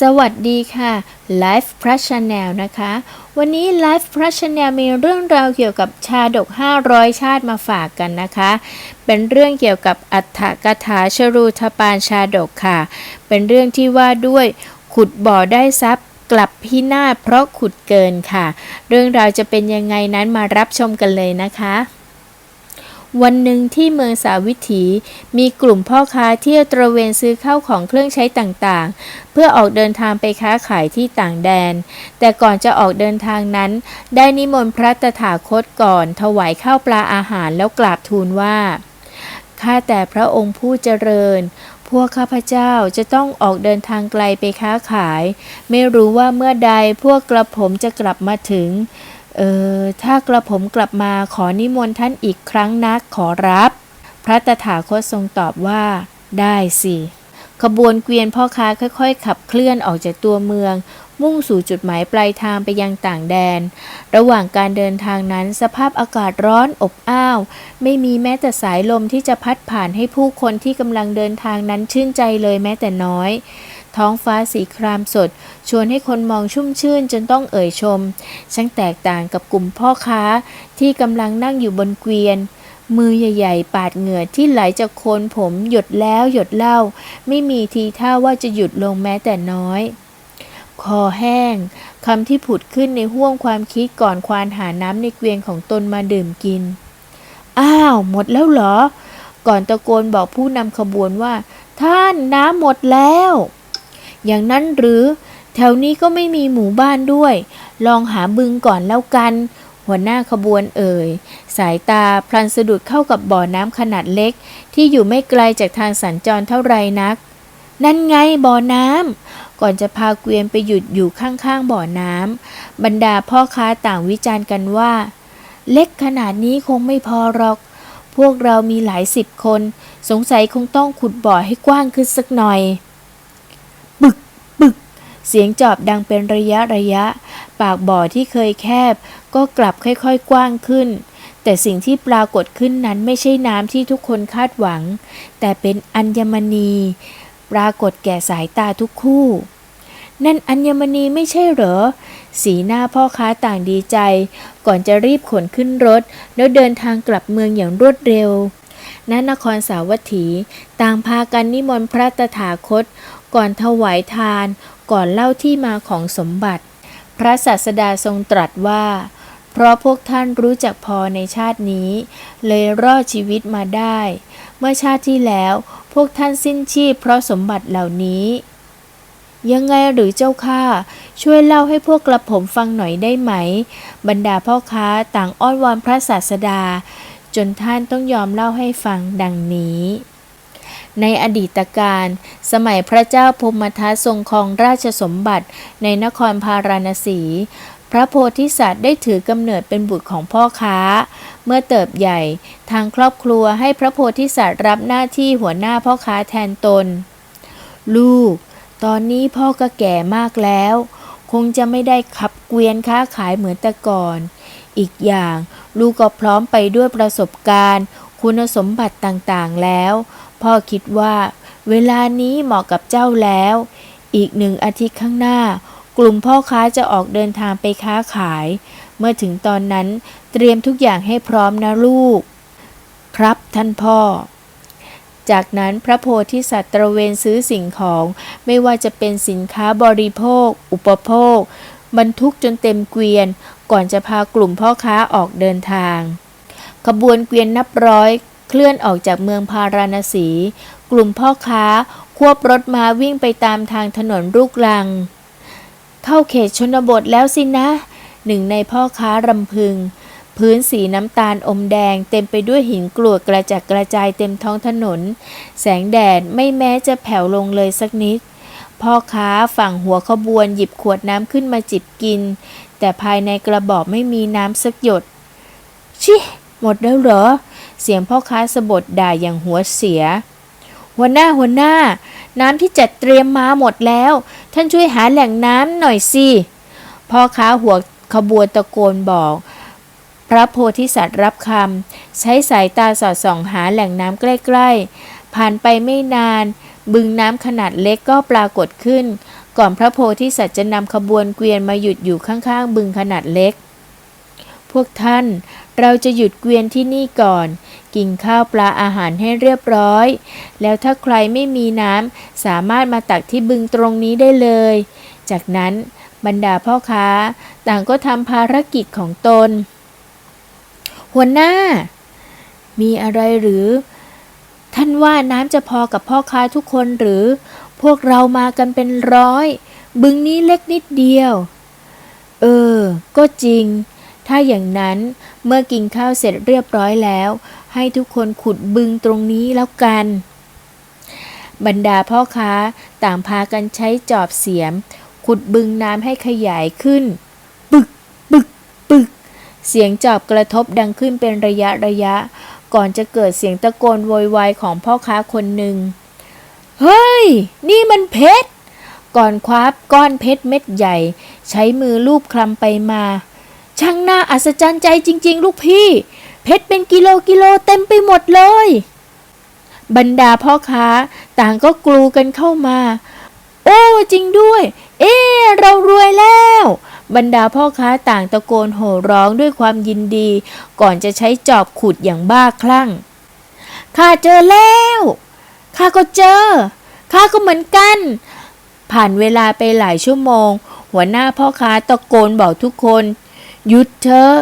สวัสดีค่ะ Life Plus Channel นะคะ วันนี้ Life Plus Channel มีเรื่องราวเกี่ยวกับชาดก 500 ชาติมาฝากกันนะคะ เป็นเรื่องเกี่ยวกับอัฏฐกถาชรูทปานชาดกค่ะ เป็นเรื่องที่ว่าด้วยขุดบ่อได้ทรัพย์กลับพินาศเพราะขุดเกินค่ะ เรื่องราวจะเป็นยังไงนั้นมารับชมกันเลยนะคะ วันหนึ่งที่เมืองสาวิถี มีกลุ่มพ่อค้าเที่ยวตระเวนซื้อข้าวของเครื่องใช้ต่างๆ เพื่อออกเดินทางไปค้าขายที่ต่างแดน แต่ก่อนจะออกเดินทางนั้น ได้นิมนต์พระตถาคตก่อน ถวายข้าวปลาอาหารแล้วกราบทูลว่า ข้าแต่พระองค์ผู้เจริญ พวกข้าพเจ้าจะต้องออกเดินทางไกลไปค้าขาย ไม่รู้ว่าเมื่อใดพวกกระผมจะกลับมาถึง เออถ้ากระผมกลับมาขอนิมนต์ท่านอีกครั้งนักขอรับ พระตถาคตทรงตอบว่า ได้สิขบวนเกวียนพ่อค้าค่อย ๆ ขับเคลื่อนออกจากตัวเมือง มุ่งสู่จุดหมายปลายทางไปยังต่างแดน ระหว่างการเดินทางนั้นสภาพอากาศร้อนอบอ้าว ไม่มีแม้แต่สายลมที่จะพัดผ่านให้ผู้คนที่กำลังเดินทางนั้นชื่นใจเลยแม้แต่น้อย ท้องฟ้าสีครามสด ชวนให้คนมองชุ่มชื่นจนต้องเอ่ยชม ช่างแตกต่างกับกลุ่มพ่อค้าที่กำลังนั่งอยู่บนเกวียน มือใหญ่ๆ ปาดเหงื่อที่ไหลจากโคนผมหยดแล้วหยดเล่า ไม่มีทีท่าว่าจะหยุดลงแม้แต่น้อยคอแห้งคำที่ผุดขึ้นในห้วงความคิดก่อนควานหาน้ำในเกวียนของตนมาดื่มกิน อ้าว หมดแล้วเหรอ ก่อนตะโกนบอกผู้นำขบวนว่า ท่านน้ำหมดแล้ว อย่างนั้นหรือ แถวนี้ก็ไม่มีหมู่บ้านด้วย ลองหาบึงก่อนแล้วกัน หัวหน้าขบวนเอ่ย สายตาพลันสะดุดเข้ากับบ่อน้ำขนาดเล็ก ที่อยู่ไม่ไกลจากทางสัญจรเท่าไรนัก นั่นไงบ่อน้ำก่อนจะพาเกวียนไปหยุดอยู่ข้างๆบ่อน้ำบรรดาพ่อค้าต่างวิจารณ์กันว่า เล็กขนาดนี้คงไม่พอหรอกพวกเรามีหลายสิบคน สงสัยคงต้องขุดบ่อให้กว้างขึ้นสักหน่อย บึกบึก เสียงจอบดังเป็นระยะระยะ ปากบ่อที่เคยแคบ ก็กลับค่อยๆกว้างขึ้น แต่สิ่งที่ปรากฏขึ้นนั้นไม่ใช่น้ำที่ทุกคนคาดหวัง แต่เป็นอัญมณี ปรากฏแก่สายตาทุกคู่ นั่นอัญมณีไม่ใช่เหรอ สีหน้าพ่อค้าต่างดีใจ ก่อนจะรีบขนขึ้นรถ แล้วเดินทางกลับเมืองอย่างรวดเร็วณนครสาวัตถี ต่างพากันนิมนต์พระตถาคต ก่อนถวายทาน ก่อนเล่าที่มาของสมบัติ พระศาสดาทรงตรัสว่า เพราะพวกท่านรู้จักพอในชาตินี้ เลยรอดชีวิตมาได้ เมื่อชาติที่แล้วพวกท่านสิ้นชีพเพราะสมบัติเหล่านี้ยังไงหรือเจ้าข้าช่วยเล่าให้พวกกระผมฟังหน่อยได้ไหม บรรดาพ่อค้าต่างอ้อนวอนพระศาสดา จนท่านต้องยอมเล่าให้ฟังดังนี้ ในอดีตการ สมัยพระเจ้าพมทัตทรงครองราชสมบัติในนครพาราณสี พระโพธิสัตว์ได้ถือกำเนิดเป็นบุตรของพ่อค้า เมื่อเติบใหญ่ทางครอบครัวให้พระโพธิสัตว์รับหน้าที่หัวหน้าพ่อค้าแทนตน ลูก ตอนนี้พ่อก็แก่มากแล้ว คงจะไม่ได้ขับเกวียนค้าขายเหมือนแต่ก่อน อีกอย่างลูกก็พร้อมไปด้วยประสบการณ์ คุณสมบัติต่างๆแล้ว พ่อคิดว่า เวลานี้เหมาะกับเจ้าแล้ว อีกหนึ่งอาทิตย์ข้างหน้า กลุ่มพ่อค้าจะออกเดินทางไปค้าขาย เมื่อถึงตอนนั้นเตรียมทุกอย่างให้พร้อมนะลูก ครับท่านพ่อ จากนั้นพระโพธิสัตว์ตระเวนซื้อสิ่งของไม่ว่าจะเป็นสินค้าบริโภค อุปโภค บรรทุกจนเต็มเกวียน ก่อนจะพากลุ่มพ่อค้าออกเดินทางขบวนเกวียนนับร้อย ลื่อนออกจากเมืองพาราณสี กลุ่มพ่อค้าควบรถมาวิ่งไปตามทางถนนลูกลัง เข้าเขตชนบทแล้วสินะ หนึ่งในพ่อค้ารำพึง พื้นสีน้ำตาลอมแดงเต็มไปด้วยหินกรวดกระจัดกระจายเต็มท้องถนน แสงแดดไม่แม้จะแผ่วลงเลยสักนิด พ่อค้าฝั่งหัวขบวนหยิบขวดน้ำขึ้นมาจิบกิน แต่ภายในกระบอกไม่มีน้ำสักหยด ชิ หมดแล้วเหรอ เสียงพ่อค้าสะบดด่าอย่างหัวเสีย หัวหน้าหัวหน้า น้ำที่จัดเตรียมมาหมดแล้ว ท่านช่วยหาแหล่งน้ำหน่อยสิพ่อค้าหัวขบวนตะโกนบอก พระโพธิสัตว์รับคำใช้สายตาสอดส่องหาแหล่งน้ำใกล้ๆ ผ่านไปไม่นาน บึงน้ำขนาดเล็กก็ปรากฏขึ้น ก่อนพระโพธิสัตว์จะนำขบวนเกวียนมาหยุดอยู่ข้างๆ บึงขนาดเล็ก พวกท่าน เราจะหยุดเกวียนที่นี่ก่อน กินข้าวปลาอาหารให้เรียบร้อย แล้วถ้าใครไม่มีน้ำสามารถมาตักที่บึงตรงนี้ได้เลย จากนั้นบรรดาพ่อค้าต่างก็ทำภารกิจของตน หัวหน้า มีอะไรหรือ ท่านว่าน้ำจะพอกับพ่อค้าทุกคนหรือ พวกเรามากันเป็นร้อย บึงนี้เล็กนิดเดียว เออ ก็จริง ถ้าอย่างนั้นเมื่อกินข้าวเสร็จเรียบร้อยแล้ว ให้ทุกคนขุดบึงตรงนี้แล้วกัน บรรดาพ่อค้าต่างพากันใช้จอบเสียม ขุดบึงน้ำให้ขยายขึ้น ปึก ปึก ปึก เสียงจอบกระทบดังขึ้นเป็นระยะระยะ ก่อนจะเกิดเสียงตะโกนโวยวายของพ่อค้าคนหนึ่ง เฮ้ย นี่มันเพชร ก่อนคว้าก้อนเพชรเม็ดใหญ่ ใช้มือลูบคลำไปมา ช่างน่าอัศจรรย์ใจจริง ๆ ลูกพี่ เพชรเป็นกิโลกิโลเต็มไปหมดเลย บรรดาพ่อค้าต่างก็กลูกันเข้ามา โอ้จริงด้วย เอ๊เรารวยแล้ว บรรดาพ่อค้าต่างตะโกนโห่ร้องด้วยความยินดี ก่อนจะใช้จอบขุดอย่างบ้าคลั่งข้าเจอแล้วข้าก็เจอข้าก็เหมือนกัน ผ่านเวลาไปหลายชั่วโมง หัวหน้าพ่อค้าตะโกนบอกทุกคน หยุดเถอะ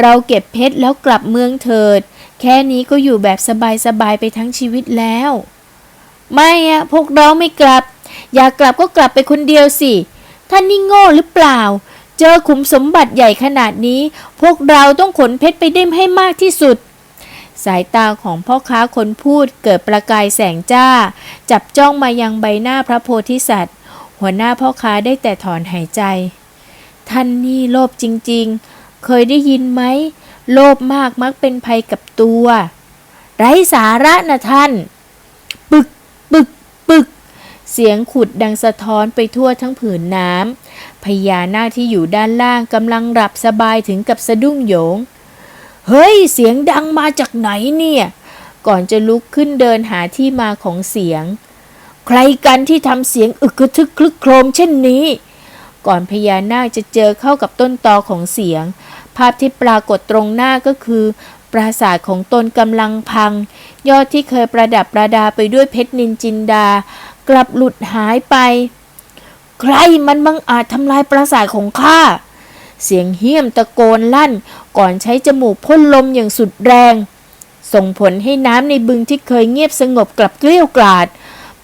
เราเก็บเพชรแล้วกลับเมืองเถิด แค่นี้ก็อยู่แบบสบายๆไปทั้งชีวิตแล้ว ไม่อะพวกเราไม่กลับ อยากกลับก็กลับไปคนเดียวสิ ท่านนี่โง่หรือเปล่า เจอขุมสมบัติใหญ่ขนาดนี้ พวกเราต้องขนเพชรไปได้ให้มากที่สุด สายตาของพ่อค้าคนพูดเกิดประกายแสงจ้า จับจ้องมายังใบหน้าพระโพธิสัตว์ หัวหน้าพ่อค้าได้แต่ถอนหายใจ ท่านนี่โลภจริงๆ เคยได้ยินไหม โลภมากมักเป็นภัยกับตัว ไร้สาระนะท่าน ปึก ปึก ปึก เสียงขุดดังสะท้อนไปทั่วทั้งผืนน้ำพญานาคที่อยู่ด้านล่างกำลังหลับสบายถึงกับสะดุ้งโยง เฮ้ย เสียงดังมาจากไหนเนี่ย ก่อนจะลุกขึ้นเดินหาที่มาของเสียง ใครกันที่ทำเสียงอึกกระทึกคลึกโครมเช่นนี้ ก่อนพญานาคจะเจอเข้ากับต้นตอของเสียง ภาพที่ปรากฏตรงหน้าก็คือ ปราสาทของตนกำลังพัง ยอดที่เคยประดับประดาไปด้วยเพชรนินจินดา กลับหลุดหายไป ใครมันบังอาจทำลายปราสาทของข้าเสียงเหี้ยมตะโกนลั่น ก่อนใช้จมูกพ่นลมอย่างสุดแรง ส่งผลให้น้ำในบึงที่เคยเงียบสงบกลับเกลี้ยวกราด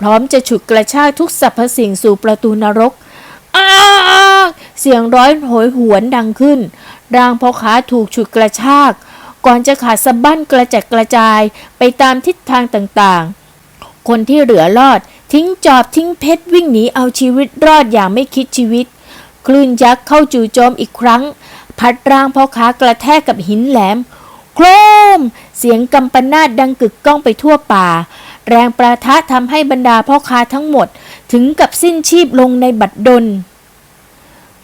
พร้อมจะฉุดกระชากทุกสรรพสิ่งสู่ประตูนรก เสียงร้อยโหยหวนดังขึ้น ร่างพ่อค้าถูกฉุดกระชาก ก่อนจะขาดสะบั้นกระจัดกระจายไปตามทิศทางต่างๆ คนที่เหลือรอดทิ้งจอบทิ้งเพชรวิ่งหนีเอาชีวิตรอดอย่างไม่คิดชีวิต คลื่นยักษ์เข้าจู่โจมอีกครั้ง พัดร่างพ่อค้ากระแทกกับหินแหลม โครม เสียงกำปนาดดังกึกก้องไปทั่วป่า แรงประทะทำให้บรรดาพ่อค้าทั้งหมด ถึงกับสิ้นชีพลงในบัดดล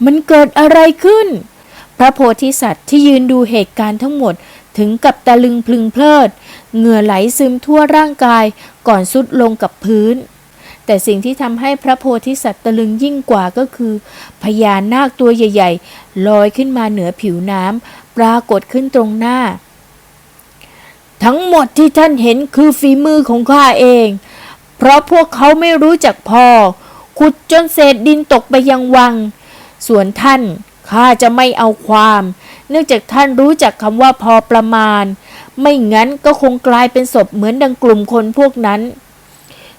มันเกิดอะไรขึ้น พระโพธิสัตว์ที่ยืนดูเหตุการณ์ทั้งหมดถึงกับตะลึงพลึงเพลิด เหงื่อไหลซึมทั่วร่างกายก่อนสุดลงกับพื้น แต่สิ่งที่ทำให้พระโพธิสัตว์ตะลึงยิ่งกว่าก็คือ พญานาคตัวใหญ่ๆลอยขึ้นมาเหนือผิวน้ำปรากฏขึ้นตรงหน้า ทั้งหมดที่ท่านเห็นคือฝีมือของข้าเอง ราะพวกเขาไม่รู้จักพอ ขุดจนเศษดินตกไปยังวัง ส่วนท่านข้าจะไม่เอาความ เนื่องจากท่านรู้จักคำว่าพอประมาณ ไม่งั้นก็คงกลายเป็นศพเหมือนดังกลุ่มคนพวกนั้น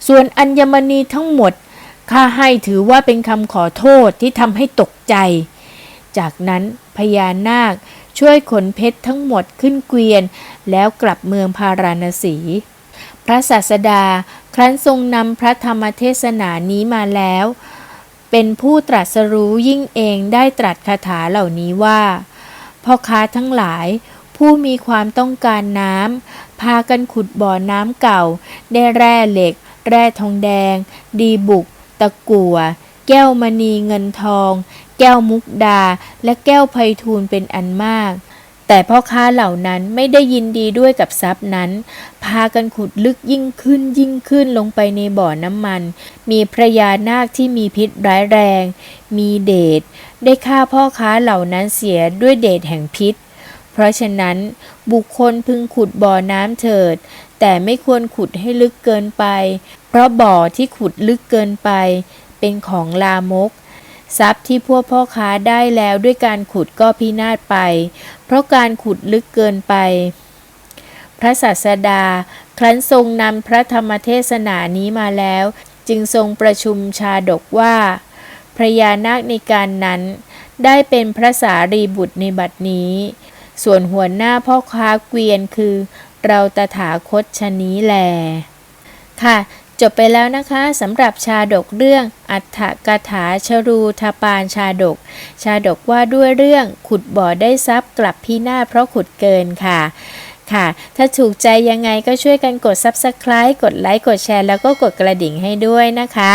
ส่วนอัญมณีทั้งหมดข้าให้ถือว่าเป็นคำขอโทษที่ทำให้ตกใจ จากนั้นพญานาคช่วยขนเพชรทั้งหมดขึ้นเกวียน แล้วกลับเมืองพาราณสี พระศาสดา ครั้นทรงนำพระธรรมเทศนานี้มาแล้ว เป็นผู้ตรัสรู้ยิ่งเองได้ตรัสคาถาเหล่านี้ว่าพ่อค้าทั้งหลาย ผู้มีความต้องการน้ำพากันขุดบ่อน้ำเก่า ได้แร่เหล็ก แร่ทองแดง ดีบุก ตะกั่ว แก้วมณีเงินทอง แก้วมุกดา และแก้วไพฑูรย์เป็นอันมาก แต่พ่อค้าเหล่านั้นไม่ได้ยินดีด้วยกับทรัพย์นั้น พากันขุดลึกยิ่งขึ้นยิ่งขึ้นลงไปในบ่อน้ำมัน มีพระยานาคที่มีพิษร้ายแรง มีเดชได้ฆ่าพ่อค้าเหล่านั้นเสียด้วยเดชแห่งพิษ เพราะฉะนั้นบุคคลพึงขุดบ่อน้ำเถิด แต่ไม่ควรขุดให้ลึกเกินไป เพราะบ่อที่ขุดลึกเกินไป เป็นของลามก ทรัพย์ที่พวกพ่อค้าได้แล้วด้วยการขุดก็พินาศไป เพราะการขุดลึกเกินไป พระศาสดา ครั้นทรงนำพระธรรมเทศนานี้มาแล้ว จึงทรงประชุมชาดกว่าพระยานาคในการนั้น ได้เป็นพระสารีบุตรในบัดนี้ ส่วนหัวหน้าพ่อค้าเกวียนคือ เราตถาคตชะนี้แล ค่ะ จบไปแล้วนะคะสำหรับชาดกเรื่อง อัฏฐกถาชรูทปานชาดก ชาดกว่าด้วยเรื่องขุดบ่อได้ทรัพย์กลับพินาศเพราะขุดเกินค่ะค่ะ ถ้าถูกใจยังไงก็ช่วยกันกด Subscribe กดไลค์ กดแชร์ แล้วก็กดกระดิ่งให้ด้วยนะคะ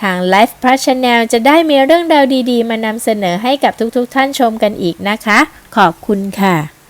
ทาง Life Plus Channel จะได้มีเรื่องราวดีๆ มานำเสนอให้กับทุกๆทท่านชมกันอีกนะคะ ขอบคุณค่ะ